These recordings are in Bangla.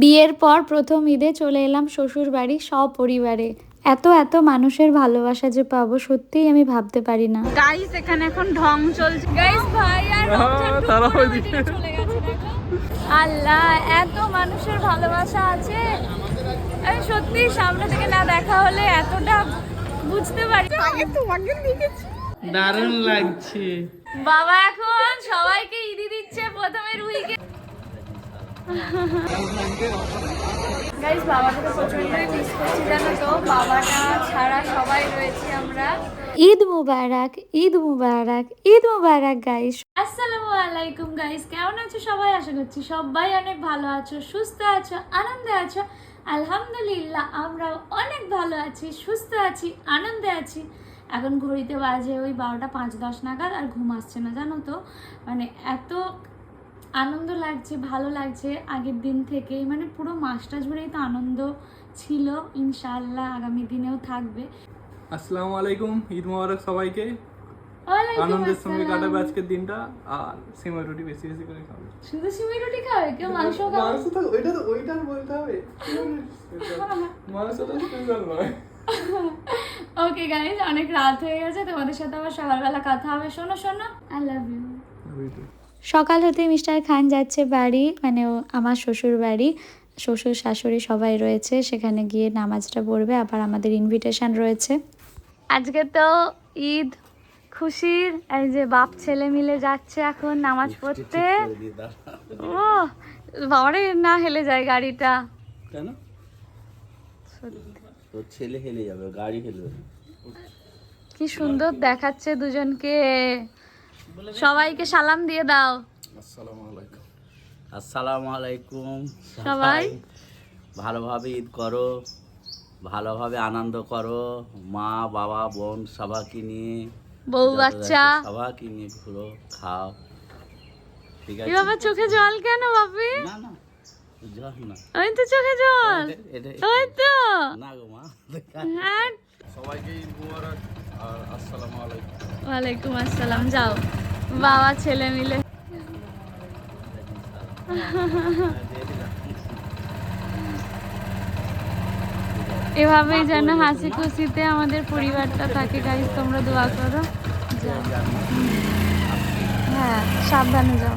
বিয়ের পর প্রথম ঈদে চলে এলাম শ্বশুর বাড়ি সপরিবারে। এত এত মানুষের ভালোবাসা যে পাবো সত্যিই আমি ভাবতে পারি না। গাইস এখানে এখন ঢং চলছে। গাইস ভাই আর রমজান টুক তারা করে ওইদিকে। ওইদিকে চলে গেছে দেখো। আল্লাহ এত মানুষের ভালোবাসা আছে। আমি সত্যি সামনে থেকে না দেখা হলে এতটা বুঝতে পারি আগে তোমাকে দেখেছি দারুণ লাগছে। বাবা এখন সবাইকে ইদি দিচ্ছে প্রথমে রুইকে গাইস বাবাকে তো প্রচন্ডই মিস করছি জানো তো। বাবাটা ছাড়া সবাই রয়েছি আমরা। ঈদ মুবারক ঈদ মুবারক ঈদ মুবারক গাইস আসসালামু আলাইকুম গাইস কেমন আছো সবাই? আশা করছি সবাই অনেক ভালো আছো সুস্থ আছো আনন্দে আছো। আলহামদুলিল্লাহ আমরাও অনেক ভালো আছি সুস্থ আছি আনন্দে আছি। এখন ঘড়িতে বাজে ওই বারোটা পাঁচ দশ নাগাদ আর ঘুম আসছে না জানো তো? মানে এত আনন্দ লাগছে ভালো লাগছে আগের দিন থেকেই। মানে পুরো মাসটা জুড়েই তো আনন্দ ছিল ইনশাআল্লাহ আগামী দিনেও থাকবে। আসসালামু আলাইকুম ঈদ মোবারক সবাইকে। আনন্দের সঙ্গে কাটাবে আজকের দিনটা। আর সিমাই রুটি বেশি বেশি করে খাবে। শুধু সিমেই রুটি খাবে? কেউ মাংস খাবে? মাংস তো ওইটা তো ওইটা বলতে হবে। মাংসটা স্পেশাল নয়। ওকে গাইজ অনেক রাত হয়ে গেছে। তোমাদের সাথে আবার সকালবেলা কথা হবে। শোনো শোনো। আই লাভ ইউ সকাল হতে মিস্টার খান যাচ্ছে বাড়ি মানে ও আমার শ্বশুর বাড়ি। শ্বশুর শাশুড়ি সবাই রয়েছে সেখানে গিয়ে নামাজটা পড়বে। আবার আমাদের ইনভিটেশন রয়েছে। আজকে তো ঈদ খুশির এই যে বাপ ছেলে মিলে যাচ্ছে এখন নামাজ পড়তে। ও বাবারে না হেলে যায় গাড়িটা। কেন? তোর ছেলে হেলে যাবে গাড়ি হেলবে। কি সুন্দর দেখাচ্ছে দুজনকে। সবাইকে সালাম দিয়ে দাও। আসসালামু আলাইকুম সবাই। ভালোভাবে ঈদ করো ভালোভাবে আনন্দ করো। মা বাবা বোন সবাইকে নিয়ে বউ বাচ্চা। সবাইকে নিয়ে ঘুরো খাও। ঠিক আছে? বাবা চোখে জল কেন বাপি না না জল না। ওই তো চোখে জল। ওই তো। না গো মা হ্যাঁ? সবাইকে ঈদ মোবারক আর আসসালামু আলাইকুম। ওয়ালাইকুম আসসালাম যাও। বাবা ছেলে মিলে। এভাবেই যেন হাসি খুশিতে আমাদের পরিবারটা থাকে গাইজ তোমরা দোয়া করো। হ্যাঁ সাবধানে যাও।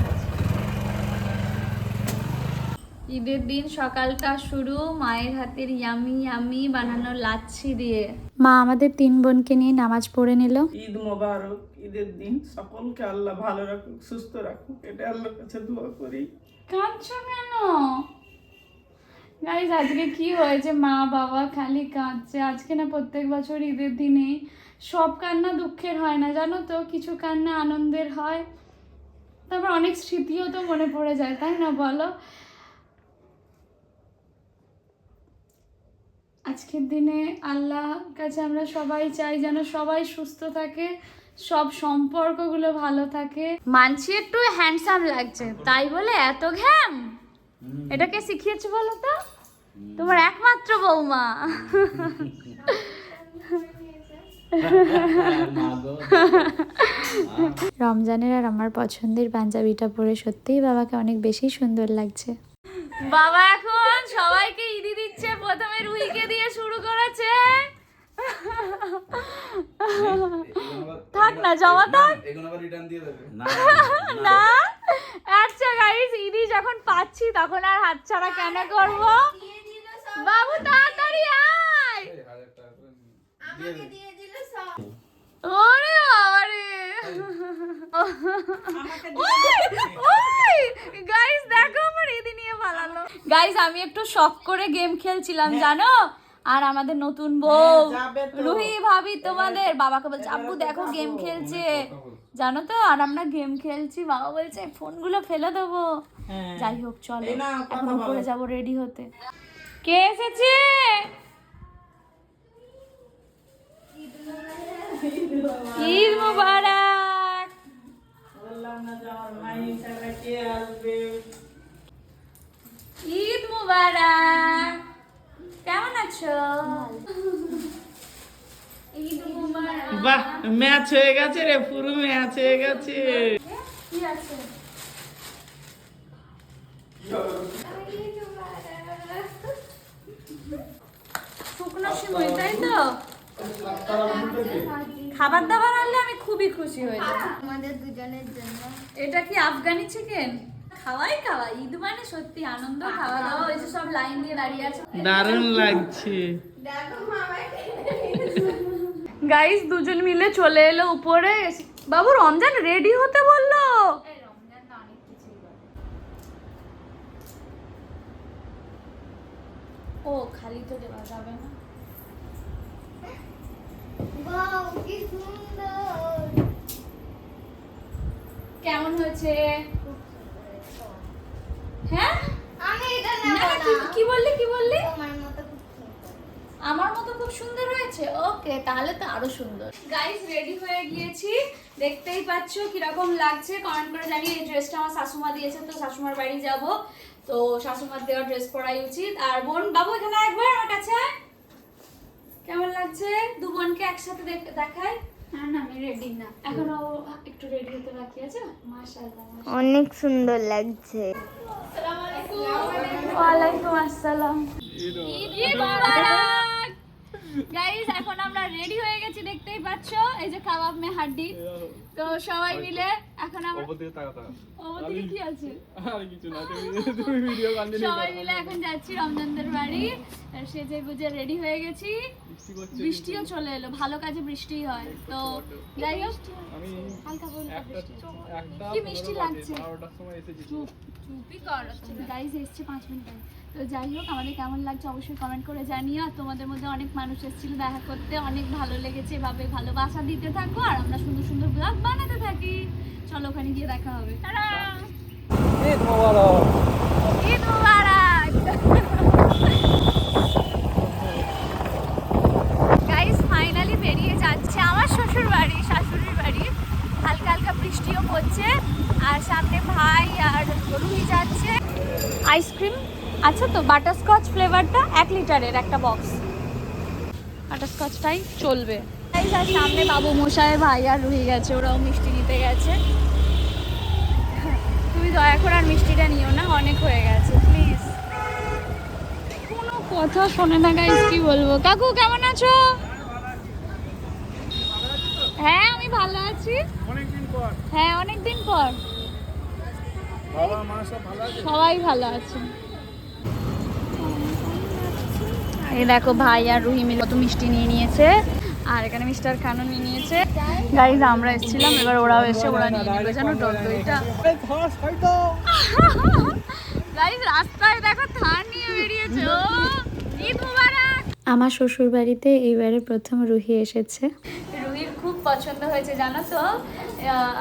ঈদের দিন সকালটা শুরু মায়ের হাতের ইয়ামি ইয়ামি বানানো লাচ্ছি দিয়ে। মা আমাদের তিন বোনকে নিয়ে নামাজ পড়ে নিল। ঈদ মোবারক ঈদের দিন সকলকে আল্লাহ ভালো রাখুক সুস্থ রাখুক এটা আল্লাহর কাছে দোয়া করি। কাঁদছো কেন? গাইজ আজকে কি হয়েছে? মা বাবা খালি কাঁদছে। আজকে না প্রত্যেক বছর ঈদের দিনে সব কান্না দুঃখের হয় না জানো তো? কিছু কান্না আনন্দের হয়। তারপর অনেক স্মৃতিও তো মনে পড়ে যায় তাই না বলো? আজকের দিনে আল্লাহ কাছে আমরা সবাই চাই যেন সবাই সুস্থ থাকে সব সম্পর্কগুলো ভালো থাকে। মানছি একটু হ্যান্ডসাম লাগছে তাই বলে এত ঘ্যাম? এটাকে শিখিয়েছে বলো তো? তোমার একমাত্র বৌমা। রমজানের আর আমার পছন্দের পাঞ্জাবিটা পরে সত্যিই বাবাকে অনেক বেশি সুন্দর লাগছে। বাবা এখন সবাইকে ইদি দিচ্ছে প্রথমে রুহিকে দিয়ে শুরু করেছে। থাক না জমা থাক। না না আচ্ছা গাইস ইদি যখন পাচ্ছি তখন আর হাতছাড়া কেন করব? বাবু তাড়াতাড়ি আয়! ওরে বাবারে। গাইস দেখো আমার নিয়ে পালালো। গাইস আমি একটু শখ করে গেম খেলছিলাম জানো? আর আমাদের নতুন বউ রুহি ভাবি তোমাদের বাবাকে বলছে আব্বু দেখো গেম খেলছে। জানো তো আর আমরা গেম খেলছি বাবা বলছে ফোনগুলো ফেলে দেবো। যাই হোক চলে এখন উপরে যাব রেডি হতে। কে এসেছে? ঈদ মুবারক। বললাম না যে আমার কে আসবে। ঈদ মুবারক। কেমন আছো? বাহ ম্যাচ হয়ে গেছে রে পুরো ম্যাচ হয়ে গেছে। কি আছে? শুকনো সময় তাই তো? খাবার দাবার আনলে আমি খুবই খুশি হয়ে আমাদের দুজনের জন্য। এটা কি আফগানি চিকেন খাওয়াই খাওয়া ঈদ মানে সত্যি আনন্দ খাওয়া দাওয়া ওই সব লাইন দিয়ে দাঁড়িয়ে আছে। দারুণ লাগছে। দেখো মামাই। গাইস দুজন মিলে চলে এলো উপরে। বাবু রমজান রেডি হতে বলল? ও খালি তো দেওয়া যাবে না। কেমন হয়েছে? হ্যাঁ? আমি এটা নেব না, কি- বললি কি বললি? তোমার মতো খুব সুন্দর। আমার মতো খুব সুন্দর হয়েছে? ওকে তাহলে তো আরও সুন্দর। গাইস রেডি হয়ে গিয়েছি। দেখতেই পাচ্ছ কীরকম লাগছে। কমেন্ট করে জানিয়ে এই ড্রেসটা আমার শাশুমা দিয়েছে তো শাশুমার বাড়ি যাব। তো শাশুমার দেওয়া ড্রেস পরাই উচিত। আর বোন বাবু এখানে একবার আমার কাছে। কেমন লাগছে? দু বোনকে একসাথে দেখ- দেখাই। না না আমি রেডি না। এখনও একটু রেডি হতে বাকি আছে। মাশাআল্লাহ অনেক সুন্দর লাগছে। ওয়ালাইকুম আসসালাম। ঈদ মোবারক! গাইস এখন আমরা রেডি হয়ে গেছি দেখতেই পাচ্ছ? এই যে কাবাব মে হাড্ডি তো সবাই মিলে এখন আমরা ওদিকে কি আছে? আর কিছু না তুমি তুমি ভিডিও কন্টিনিউ সবাই মিলে এখন যাচ্ছি রমজানদের বাড়ি। আর সেজে গুজে রেডি হয়ে গেছি। বৃষ্টিও চলে এলো ভালো কাজে বৃষ্টি হয়। তো যাই হোক আমি হালকা কি মিষ্টি লাগছে। গাইজ এসছে। পাঁচ মিনিট তো যাই হোক আমাদের কেমন লাগছে অবশ্যই কমেন্ট করে জানিও। আর তোমাদের মধ্যে অনেক মানুষ এসেছিল দেখা করতে অনেক ভালো লেগেছে এভাবে ভালোবাসা দিতে থাকব আর আমরা সুন্দর সুন্দর ব্লগ বানাতে থাকি। চলো ওখানে গিয়ে দেখা হবে! ঈদ মোবারক! ঈদ মুবারক গাইস ফাইনালি বেরিয়ে যাচ্ছে আমার শ্বশুর বাড়ি শাশুড়ির বাড়ি হালকা হালকা বৃষ্টিও পড়ছে আর সামনে ভাই আর রুহি যাচ্ছে আইসক্রিম আচ্ছা তো বাটারস্কচ ফ্লেভারটা এক লিটারের একটা বক্স বাটারস্কচটাই চলবে। আর সামনে বাবু মশাই ভাই আর রুহি গেছে ওরাও মিষ্টি নিতে গেছে। তুমি দয়া করে আর মিষ্টিটা নিও না অনেক হয়ে গেছে প্লিজ কোনো কথা শোনে না গাইস কি বলব? কাকু কেমন আছো? হ্যাঁ আমি ভালো আছি। অনেকদিন পর। হ্যাঁ অনেক দিন পর বাবা মা সব ভালো আছে সবাই ভালো আছে। এই দেখো ভাই আর রুহি মিলে কত মিষ্টি নিয়ে নিয়েছে। আর এখানে মিস্টার খানও নিয়ে নিয়েছে। গাইজ আমরা এসেছিলাম এবার ওরাও এসে ওরা নিয়ে নিল জানো টক দইটা গাইজ রাস্তায় দেখো থান নিয়ে বেরিয়েছে ও ঈদ মুবারক। আমার শ্বশুর বাড়িতে এইবারে প্রথম রুহি এসেছে। পছন্দ হয়েছে জানো তো?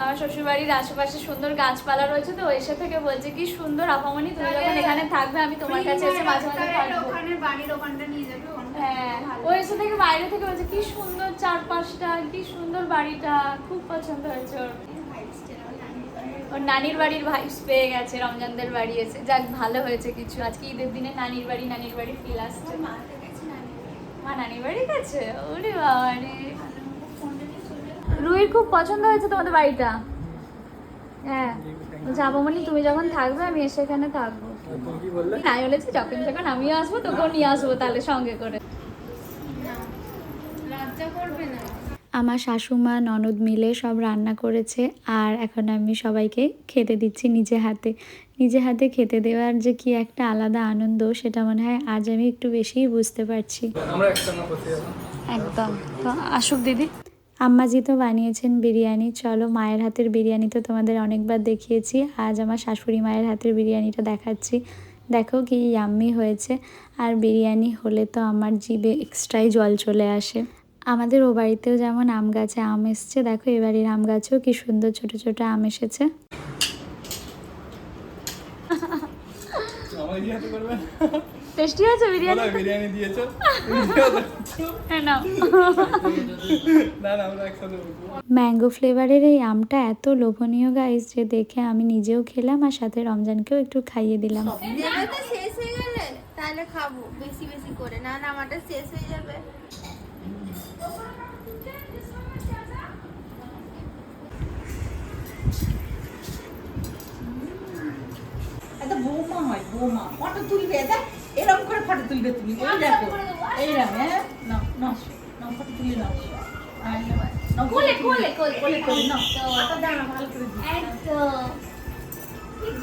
আমার শ্বশুরবাড়ির আশেপাশে সুন্দর গাছপালা রয়েছে তো এসে থেকে বলছে কি সুন্দর আপামনি তুমি যখন এখানে থাকবে আমি তোমার কাছে এসে মাঝে মাঝে থাকব। ওখানে বাড়ির ওখানটা নিয়ে যাবে হ্যাঁ ও এসে থেকে বাইরে থেকে বলছে কি সুন্দর চারপাশটা কি সুন্দর বাড়িটা খুব পছন্দ হয়েছে ওর। ওর নানির বাড়ির ভাইস পেয়ে গেছে রমজানদের বাড়ি এসে। যাক ভালো হয়েছে কিছু। আজকে ঈদের দিনে নানির বাড়ি নানির বাড়ি ফিল আসছে। মা নানির বাড়ি। গেছে? ওরে বাবা রুহির খুব পছন্দ হয়েছে তোমাদের বাড়িটা? হ্যাঁ যাব মানে তুমি যখন থাকবে আমি এসে এখানে থাকব। তুমি কি তাই বলেছি যখন যখন আমিও আসব তোকেও নিয়ে আসব তাহলে সঙ্গে করে। লজ্জা করবে না আমার শাশুমা ননদ মিলে সব রান্না করেছে আর এখন আমি সবাইকে খেতে দিচ্ছি নিজে হাতে। নিজে হাতে খেতে দেওয়ার যে কি একটা আলাদা আনন্দ সেটা মনে হয় আজ আমি একটু বেশিই বুঝতে পারছি। একদম। তো আসুক দিদি। আম্মাজি তো বানিয়েছেন বিরিয়ানি। চলো, মায়ের হাতের বিরিয়ানি তো তোমাদের অনেকবার দেখিয়েছি। আজ আমার শাশুড়ি মায়ের হাতের বিরিয়ানিটা দেখাচ্ছি। দেখো কি ইয়াম্মি হয়েছে। আর বিরিয়ানি হলে তো আমার জিভে এক্সট্রাই জল চলে আসে। আমাদের ও বাড়িতেও যেমন আম গাছে আম এসছে। দেখো এবারের আম গাছেও কি সুন্দর ছোট ছোট আম এসেছে। টেস্টি হয়েছে বিরিয়ানি? বিরিয়ানি দিয়েছ? হ্যাঁ না না আমরা একসাথে বসবো ম্যাঙ্গো ফ্লেভারের এই আমটা এত লোভনীয় গাইস যে দেখে আমি নিজেও খেলাম আর সাথে রমজানকেও একটু খাইয়ে দিলাম। শেষ হয়ে গেলে তাহলে খাব বেশি বেশি করে। না না আমারটা শেষ হয়ে যাবে। একটা বৌমা হয় বৌমা। ফটো তুলবে দেখ এরকম করে ফটো তুলবে তুমি ওই দেখো এইরকম হ্যাঁ? নাও নাও নাও ফটো তুলে নাও। আর কোলে কোলে কোলে কোলে কোলে না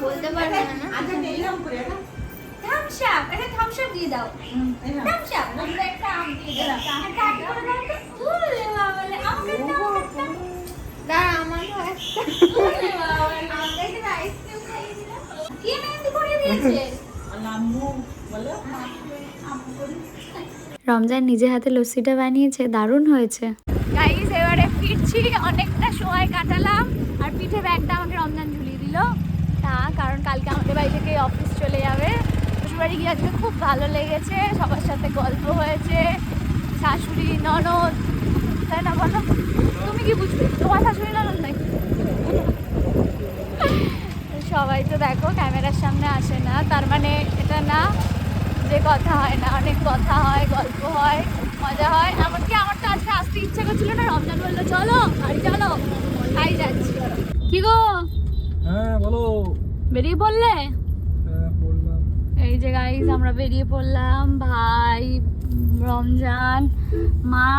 বলতে পারবে না না? থামস আপ এটা থামস আপ দিয়ে দাও। থামস আপ আমরা একটা আম দিয়ে দাও একটা আম করে দাও। তো ওলে বাবালে আমাকে দাও একটা। দাঁড়া আমার একটা। ওলে বাবালে আমাকে আইসক্রিম খাইয়ে দিলাম। কে মেহেন্দি করে দিয়েছে? রমজান নিজে হাতে লস্যিটা বানিয়েছে, দারুণ হয়েছে। গাইস এবারে ফিরছি, অনেকটা সময় কাটালাম, আর পিঠে ব্যাগটা আমাকে রমজান ঝুলিয়ে দিল। তা, কারণ কালকে আমাদের বাড়ি থেকে অফিস চলে যাবে। শ্বশুরবাড়ি গিয়ে আজকে খুব ভালো লেগেছে, সবার সাথে গল্প হয়েছে, শাশুড়ি, ননদ। তাই না, বলো? তুমি কি বুঝবে? তোমার শাশুড়ি, ননদ নাই সবাই তো দেখো, ক্যামেরার সামনে আসে না, তার মানে যে কথা হয় না অনেক কথা হয় গল্প হয় মজা হয়। এমনকি আমার তো আজকে আসতে ইচ্ছা করছিল না রমজান বলল চলো বাড়ি চলো তাই যাচ্ছি। কি গো? হ্যাঁ বলো। বেরিয়ে পড়লে? হ্যাঁ এই যে গাইজ আমরা বেরিয়ে পড়লাম। ভাই রমজান। মা?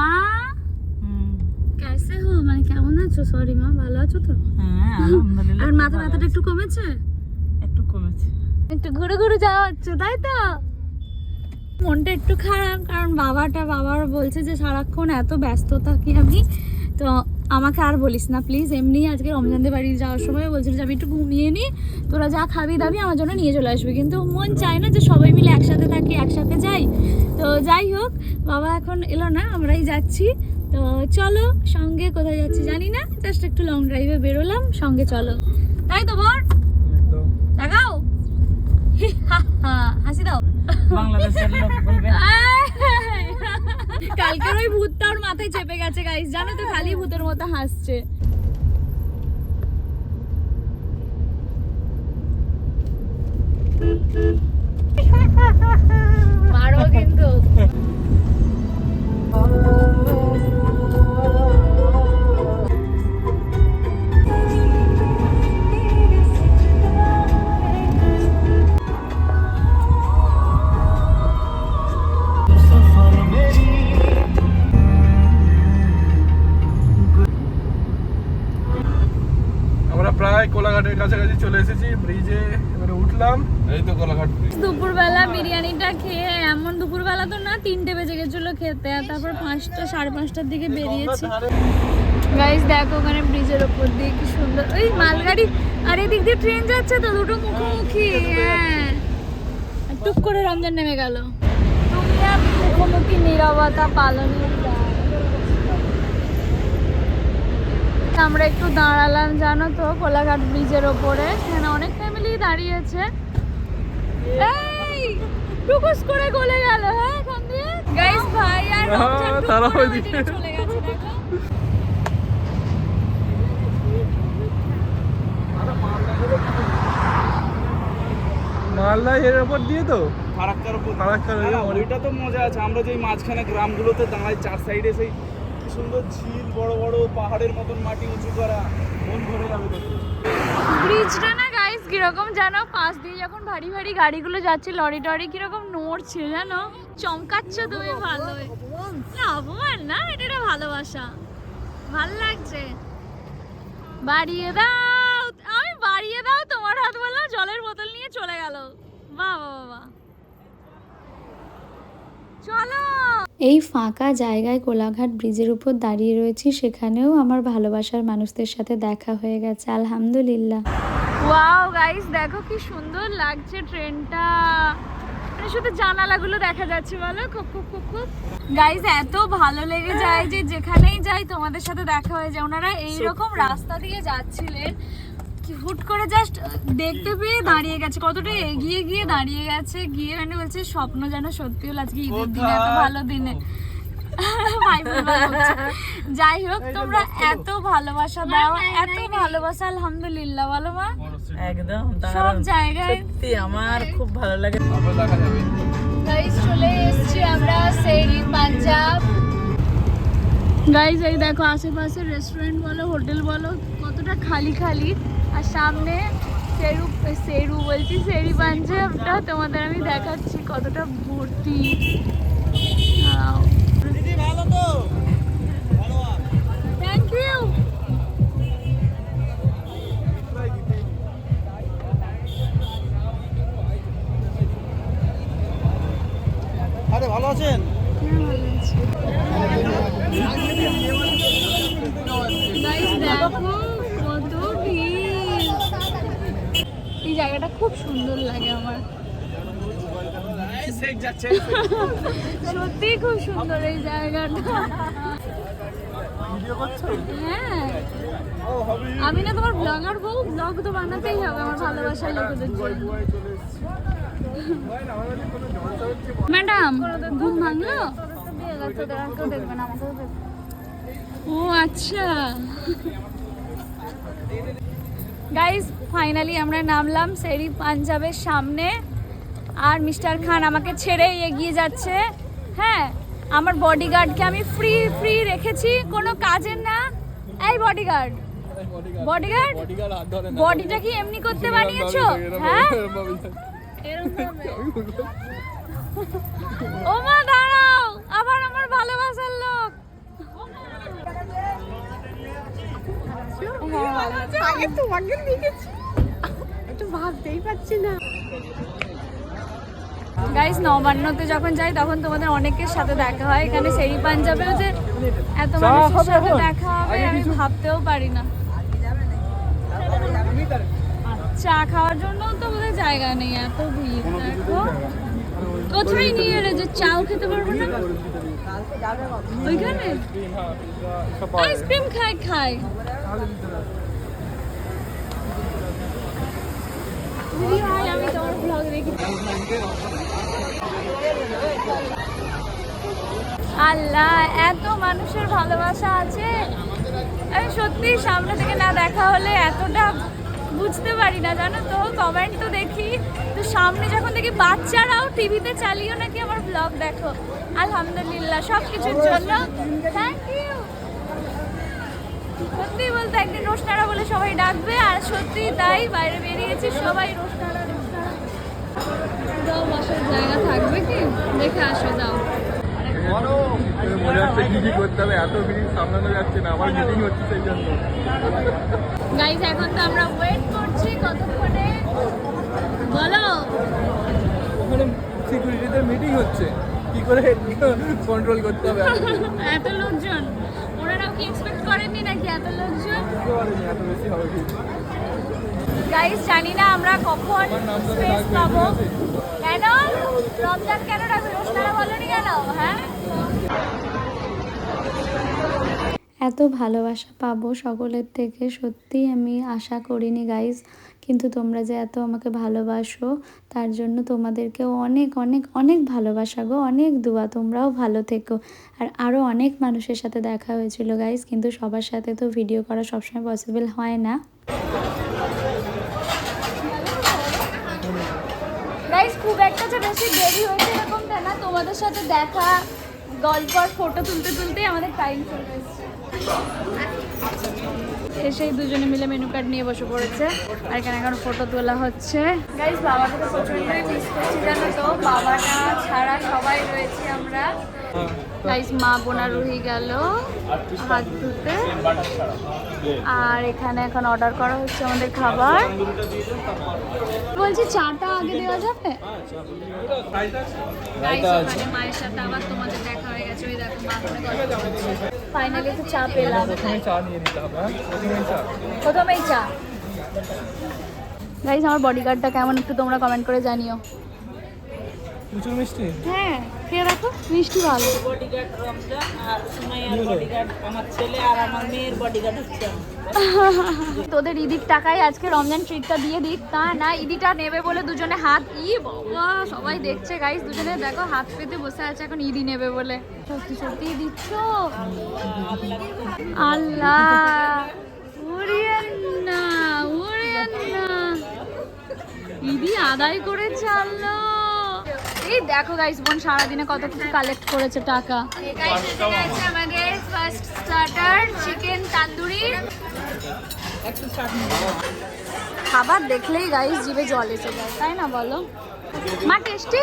কেসে হো মানে কেমন আছো? সরি মা ভালো আছো তো? হ্যাঁ আলহামদুলিল্লাহ আর মাথা ব্যথাটা একটু কমেছে? একটু কমেছে। একটু ঘুরে ঘুরে যাওয়া হচ্ছে তাই তো? মনটা একটু খারাপ কারণ বাবাটা বাবার বলছে যে সারাক্ষণ এত ব্যস্ত থাকি আমি। তো আমাকে আর বলিস না প্লিজ এমনি আজকে রমজানদের বাড়ি যাওয়ার সময় বলছিল যে আমি একটু ঘুমিয়ে নিই তোরা যা খাবি দাবি আমার জন্য নিয়ে চলে আসবি। কিন্তু মন চায় না যে সবাই মিলে একসাথে থাকি একসাথে যাই। তো যাই হোক বাবা এখন এলো না আমরাই যাচ্ছি। তো চলো সঙ্গে কোথায় যাচ্ছি জানি না জাস্ট একটু লং ড্রাইভে বেরোলাম সঙ্গে চলো। তাই তো বর? দেখাও হাসি দাও। বাংলাদেশের লোক বলবে। কালকের ওই ভূতটা ওর মাথায় চেপে গেছে গাইস জানো তো খালি ভূতের মতো হাসছে। মারো কিন্তু। প্রায় কোলাঘাটের কাছাকাছি চলে এসেছি ব্রিজে এবারে উঠলাম। এই তো কোলাঘাট দুপুরবেলা বিরিয়ানিটা খেয়ে এমন দুপুরবেলা তো না তিনটে বেজে গেছিল খেতে আর তারপর পাঁচটা সাড়ে পাঁচটার দিকে বেরিয়েছি। গাইস দেখো ওখানে ব্রিজের ওপর দিয়ে কি সুন্দর ওই মালগাড়ি আর এদিক দিয়ে ট্রেন যাচ্ছে তো দুটো মুখোমুখি হ্যাঁ। আর টুক করে রমজান নেমে গেল। তুমি আমি মুখোমুখি নীরবতা পালনের আমরা একটু দাঁড়ালাম জানো তো কোলাঘাট ব্রিজের ওপরে। এখানে অনেক ফ্যামিলি দাঁড়িয়েছে। এই টুকুস করে গলে গেল হ্যাঁ এখান দিয়ে গাইস ভাই আর হ্যাঁ, রমজান টুক তারা ওইদিকে। ওইদিকে চলে গেছে দেখো। মালদা এর ওপর দিয়ে তো? ফারাক্কার উপর ফারাক্কার ওইটা তো মজা আছে। আমরা যে মাঝখানে গ্রামগুলোতে দাঁড়াই চার সাইডে সেই সুন্দর ঝিল বড় বড় পাহাড়ের মতন মাটি উঁচু করা। মন ভরে যাবে। ব্রিজটা না গাইস কীরকম জানো? পাশ দিয়ে যখন ভারী ভারী গাড়িগুলো যাচ্ছে লরি টরি কীরকম নড়ছে জানো? চমকাচ্ছ তুমি ভালো। না অপমান না এটা একটা ভালোবাসা। ভালো লাগছে। বাড়িয়ে দাও আমি বাড়িয়ে দাও তোমার হাত বললাম জলের বোতল নিয়ে চলে গেল। বাহ বাহ, বাহ। চলো। এই ফাঁকা জায়গায় কোলাঘাট ব্রিজের উপর দাঁড়িয়ে রয়েছি সেখানেও আমার ভালোবাসার মানুষদের সাথে দেখা হয়ে গেছে আলহামদুলিল্লাহ। ওয়াও গাইস দেখো কি সুন্দর লাগছে ট্রেনটা। মানে শুধু জানালাগুলো দেখা যাচ্ছে বলো? খুব খুব খুব খুব। গাইস এত ভালো লেগে যায় যে যেখানেই যাই তোমাদের সাথে দেখা হয়ে যায়। ওনারা এইরকম রাস্তা দিয়ে যাচ্ছিলেন। কি হুট করে জাস্ট দেখতে পেয়ে দাঁড়িয়ে গেছে কতটা এগিয়ে গিয়ে দাঁড়িয়ে গেছে গিয়ে মানে বলছে স্বপ্ন যেন সত্যি হলো আজকে ঈদের দিনে এত ভালো দিনে। যাই হোক তোমরা এত ভালোবাসা দাও এত ভালোবাসা আলহামদুলিল্লাহ বলো মা। একদম সব জায়গায় সত্যি আমার খুব ভালো লাগে। গাইস চলে এসেছি আমরা সেরি পাঞ্জাব। গাইস এই দেখো আশেপাশে রেস্টুরেন্ট বলো হোটেল বলো কতটা খালি খালি। আর সামনে সেরু সেরু বলছি সেরি পাঞ্জাবটা তোমাদের আমি দেখাচ্ছি কতটা ভর্তি। ভালো তো? থ্যাংক ইউ ভালো আছেন? জায়গাটা খুব সুন্দর লাগে আমার। সত্যি খুব সুন্দর এই জায়গাটা। হ্যাঁ। আমি না তোমার ব্লগার বউ ব্লগ তো বানাতেই হবে আমার ভালোবাসার লোকেদের জন্য। ম্যাডাম, ঘুম ভাঙলো? ও আচ্ছা। গাইজ ফাইনালি আমরা নামলাম সেরি পাঞ্জাবের সামনে। আর মিস্টার খান আমাকে ছেড়ে এগিয়ে যাচ্ছে। হ্যাঁ আমার বডিগার্ডকে আমি ফ্রি ফ্রি রেখেছি কোনো কাজের না। এই বডিগার্ড বডিগার্ড বডিটা কি এমনি করতে বানিয়েছো? হ্যাঁ? ও মা দাঁড়াও আবার আমার ভালোবাসার লোক। আগে তোমাকে দেখেছি একটু ভাবতেই পারছি না গাইস নবান্নতে যখন যাই তখন তোমাদের অনেকের সাথে দেখা হয়। এখানে সেরি পাঞ্জাবেও যে এত মানুষের সাথে দেখা হবে আমি ভাবতেও পারি না। চা খাওয়ার জন্য তো বোধহয় জায়গা নেই এত ভিড় দেখো। কোথায় নিয়ে এলে যে চাও খেতে পারব না? ওইখানে? আইসক্রিম খাই খাই। আমি তোমার ব্লগ দেখি। আল্লাহ, এত মানুষের ভালোবাসা আছে। আমি সত্যি, সামনে থেকে না দেখা হলে এতটা বুঝতে পারি না জানো তো? কমেন্ট তো দেখি। তো সামনে যখন দেখি বাচ্চারাও টিভিতে চালিয়েও নাকি আমার ব্লগ দেখো। আলহামদুলিল্লাহ সব কিছুর জন্য। থ্যাংক ইউ সত্যি বলতে একদিন রোশনারা বলে সবাই ডাকবে আর সত্যি তাই বাইরে বেরিয়েছি সবাই রোশনারা রোশনারা। যাও বসার জায়গা থাকবে কি? দেখে আসো যাও। মনে হচ্ছে কি কি করতে হবে? এত মিনিট সামলানো যাচ্ছে না আমার মিটিং হচ্ছে সেই জন্য। গাইজ এখন তো আমরা ওয়েট করছি কতক্ষণে? বলো। ওখানে সিকিউরিটিদের মিটিং হচ্ছে। কি করে কন্ট্রোল করতে হবে এত লোকজন। ওনারাও কি এক্সপেক্ট করেননি নাকি এত লোকজন? এত বেশি হবে গাইজ জানি না আমরা কখন স্পেস পাবো। কেন? রমজান কেন রাখবে রোশনারা বলনি কেন? হ্যাঁ? এত ভালোবাসা পাবো সকলের থেকে, সত্যি আমি আশা করিনি গাইজ কিন্তু তোমরা যে এত আমাকে ভালোবাসো, তার জন্য তোমাদেরকেও অনেক অনেক অনেক ভালোবাসা গো, অনেক দোয়া, তোমরাও ভালো থেকো। আর আরও অনেক মানুষের সাথে দেখা হয়েছিল গাইজ কিন্তু সবার সাথে তো ভিডিও করা সবসময় পসিবল হয় না। খুব একটা যে বেশি দেরি হয়েছে এরকমটা না, তোমাদের সাথে দেখা, গল্প আর ফটো তুলতে, তুলতেই আমাদের টাইম চলে এসেছে। এসেই দুজনে মিলে মেনু কার্ড নিয়ে বসে পড়েছে। আর এখানে এখন ফটো তোলা হচ্ছে। গাইজ বাবাকে তো প্রচন্ডই মিস করছি, জানো তো? বাবাটা ছাড়া সবাই রয়েছি আমরা। গাইজ মা বোনা রুহি গেল হাত ধুতে। আর এখানে এখন অর্ডার করা হচ্ছে আমাদের খাবার। বলছি চাটা আগে দেওয়া যাবে? গাইস মায়ের সাথে আবার তোমাদের দেখা হয়ে গেছে। ওই দেখো ফাইনালি তো চা পেলাম। হ্যাঁ? প্রথমেই চা। গাইস আমার বডিগার্ডটা কেমন একটু তোমরা কমেন্ট করে জানিও। প্রচুর মিষ্টি? হ্যাঁ দেখো মিষ্টি ভালো। বডিগার্ড রমজান আর সুমাইয়ার বডিগার্ড আমার ছেলে আর আমার মেয়ের বডিগার্ড হচ্ছে তোদের ঈদির টাকায় আজকে রমজান ট্রিটটা দিয়ে দিক তা না ইদিটা নেবে বলে দুজনে হাত ই বাবা সবাই দেখছে গাইস দুজনে দেখো হাত পেতে বসে আছে এখন ঈদি নেবে বলে। সত্যি সত্যি দিচ্ছ? আল্লাহ উড়িয়েন না উড়িয়েন না। ঈদি আদায় করেছে আল্লাহ। এই দেখো গাইস বোন সারাদিনে কত কিছু কালেক্ট করেছে টাকা। আমাদের ফার্স্ট স্টার্টার চিকেন তান্দুরি। খাবার দেখলেই গাইস জিভে জল এসে যায় তাই না বলো? মা টেস্টি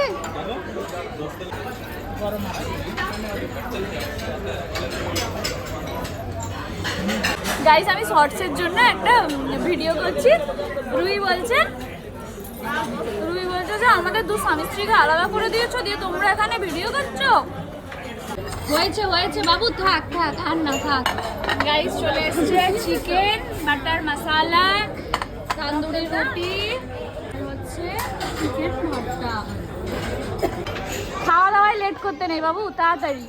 গাইস আমি শর্টসের জন্য একটা ভিডিও করছি। রুই বলছে তুমি বলছো যে আমাদের দু স্বামী স্ত্রীকে আলাদা করে দিয়েছ দিয়ে তোমরা এখানে ভিডিও করছ? হয়েছে হয়েছে। বাবু থাক থাক আর না থাক। গাইস চলে এসছে চিকেন বাটার মশালা তান্দুরি রুটি হচ্ছে চিকেন ভর্তা। খাওয়া দাওয়ায় লেট করতে নেই বাবু তাড়াতাড়ি।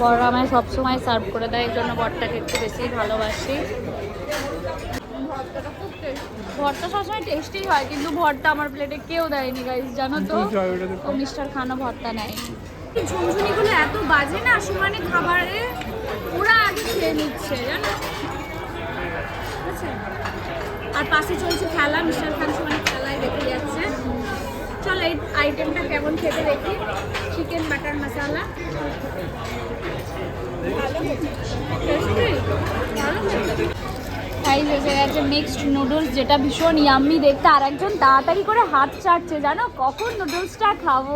বড় আমায় সবসময় সার্ভ করে দেয় এই জন্য বরটাকে একটু বেশি ভালোবাসি। ভর্তা সবসময় টেস্টি হয় কিন্তু ভর্তা আমার প্লেটে কেউ দেয়নি গাইস জানো তো? ও মিস্টার খানা ভর্তা নেয়। ঝুনঝুনিগুলো এত বাজে না সমানে খাবারে ওরা আগে খেয়ে নিচ্ছে জানো? ঠিক আর পাশে চলছে খেলা মিস্টার খান সমানে খেলায় দেখে যাচ্ছে। চলো এই আইটেমটা কেমন খেতে দেখি? চিকেন বাটার মশালা গাইজ এসে গেছে মিক্সড নুডলস যেটা ভীষণ ইয়াম্মি দেখতে। আর একজন তাড়াতাড়ি করে হাত চাটছে জানো? কখন নুডলসটা খাব?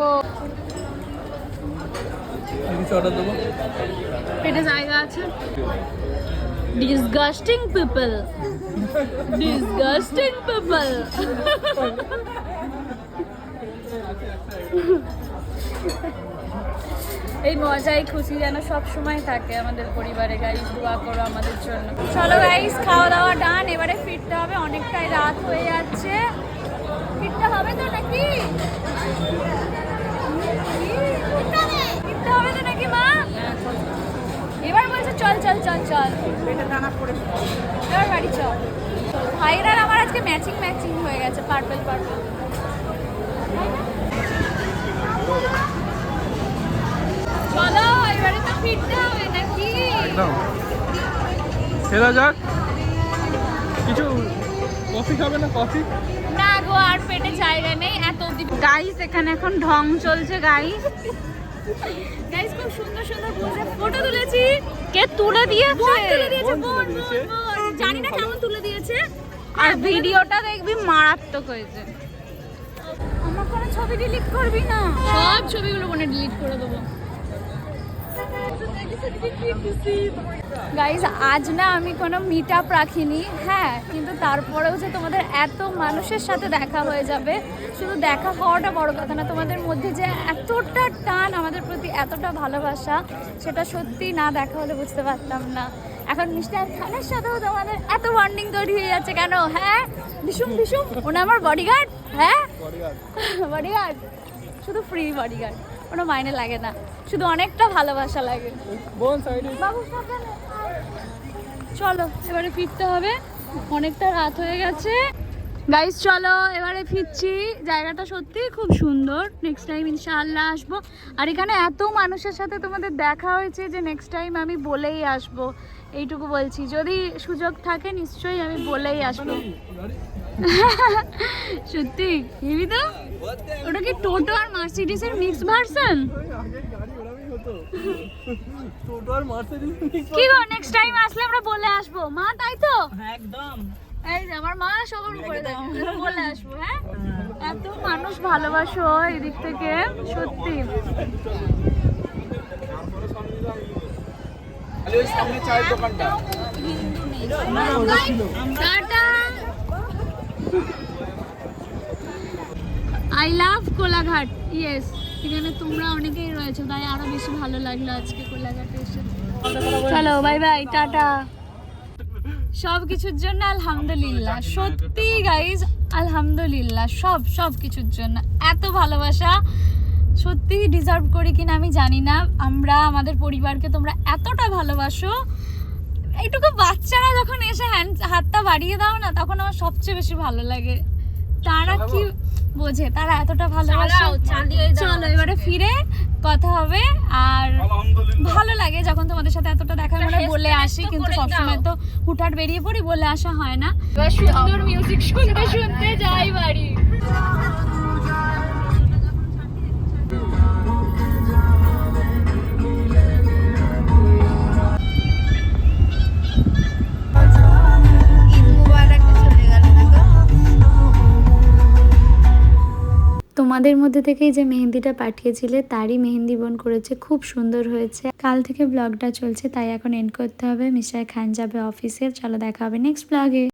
পেটে জায়গা আছে? ডিসগাস্টিং পিপল ডিসগাস্টিং পিপল এই মজাই খুশি যেন সব সময় থাকে আমাদের পরিবারে গাইস দোয়া করো আমাদের জন্য। চলো গাইস খাওয়া দাওয়া ডান এবারে ফিরতে হবে, অনেকটাই রাত হয়ে যাচ্ছে। ফিরতে হবে তো নাকি? হবে এবার বলছে, চল চল চল চল। এবার বাড়ি চল। ভাইরা আমার আজকে ম্যাচিং ম্যাচিং হয়ে গেছে পার্পল পার্পল চলো এবারে তো ফিরতে হবে নাকি একদম। যাক। কিছু কফি খাবে না কফি না গো আর পেটে জায়গা নেই এত গাইস এখানে এখন ঢং চলছে গাইস গাইস খুব সুন্দর সুন্দর পোজে ফটো তুলেছি। কে তুলে দিয়েছে? বোন তুলে দিয়েছে বোন বোন বোন জানি না কেমন তুলে দিয়েছে। আর ভিডিওটা দেখবি মারাত্মক হয়েছে। আমার কোনো ছবি ডিলিট করবি না। সব ছবিগুলো মনে ডিলিট করে দেবো। গাইজ আজ না আমি কোনো মিট আপ রাখিনি। হ্যাঁ কিন্তু তারপরেও যে তোমাদের এত মানুষের সাথে দেখা হয়ে যাবে শুধু দেখা হওয়াটা বড় কথা না তোমাদের মধ্যে যে এতটা টান আমাদের প্রতি এতটা ভালোবাসা সেটা সত্যি না দেখা হলে বুঝতে পারতাম না। এখন মিস্টার খানের সাথেও তোমাদের এত বন্ডিং তৈরি হয়ে যাচ্ছে কেন? হ্যাঁ? ভীষণ ভীষণ ওনা আমার বডিগার্ড হ্যাঁ? বডিগার্ড শুধু ফ্রি বডিগার্ড কোনো মাইনে লাগে না। শুধু অনেকটা ভালোবাসা লাগে। চলো এবারে ফিরতে হবে। অনেকটা রাত হয়ে গেছে। গাইস চলো এবারে ফিরছি। জায়গাটা সত্যি খুব সুন্দর। নেক্সট টাইম ইনশাআল্লাহ আসব। আর এখানে এত মানুষের সাথে তোমাদের দেখা হয়েছে যে নেক্সট টাইম আমি বলেই আসব। এইটুকু বলছি। যদি সুযোগ থাকে নিশ্চয়ই আমি বলেই আসব। সত্যি? হেবি তো? ওটা কি টোটো আর মার্সিডিসের মিক্স ভার্সন কি গো নেক্সট টাইম আসলে আমরা বলে আসব। মা তাই তো? একদম। এই যে আমার মা সবার উপরে বলে আসব হ্যাঁ। এত মানুষ ভালোবাসো এদিক থেকে সত্যি। আই লাভ কোলাঘাট ইয়েস এখানে তোমরা অনেকেই রয়েছো, তাই আরও বেশি ভালো লাগল আজকে কোলাঘাটে এসে। চলো বাই বাই টাটা। সব কিছুর জন্য আলহামদুলিল্লাহ। সত্যি গাইজ আলহামদুলিল্লাহ, সব সব কিছুর জন্য। এত ভালোবাসা। সত্যি ডিজার্ভ করি কিনা আমি জানি না। আমরা আমাদের পরিবারকে তোমরা এতটা ভালোবাসো। এইটুকু বাচ্চারা যখন এসে হ্যান্ড হাতটা বাড়িয়ে দাও না তখন আমার সবচেয়ে বেশি ভালো লাগে। তারা কি বোঝে? তারা এতটা ভালোবাসে। চলো এবারে ফিরে কথা হবে। আর ভালো লাগে যখন তোমাদের সাথে এতটা দেখা হয়, মানে বলে আসি কিন্তু সবসময় তো হুটহাট বেরিয়ে পড়ি বলে আসা হয় না। সুন্দর মিউজিক শুনতে শুনতে যাই বাড়ি। তোমাদের মধ্যে থেকেই যে মেহেন্দিটা পাঠিয়েছিলে, তারই মেহেন্দি বোন করেছে, খুব সুন্দর হয়েছে। কাল থেকে ব্লগটা চলছে, তাই এখন এন্ড করতে হবে। মিস্টার খান যাবে অফিসে চলো দেখা হবে নেক্সট ব্লগে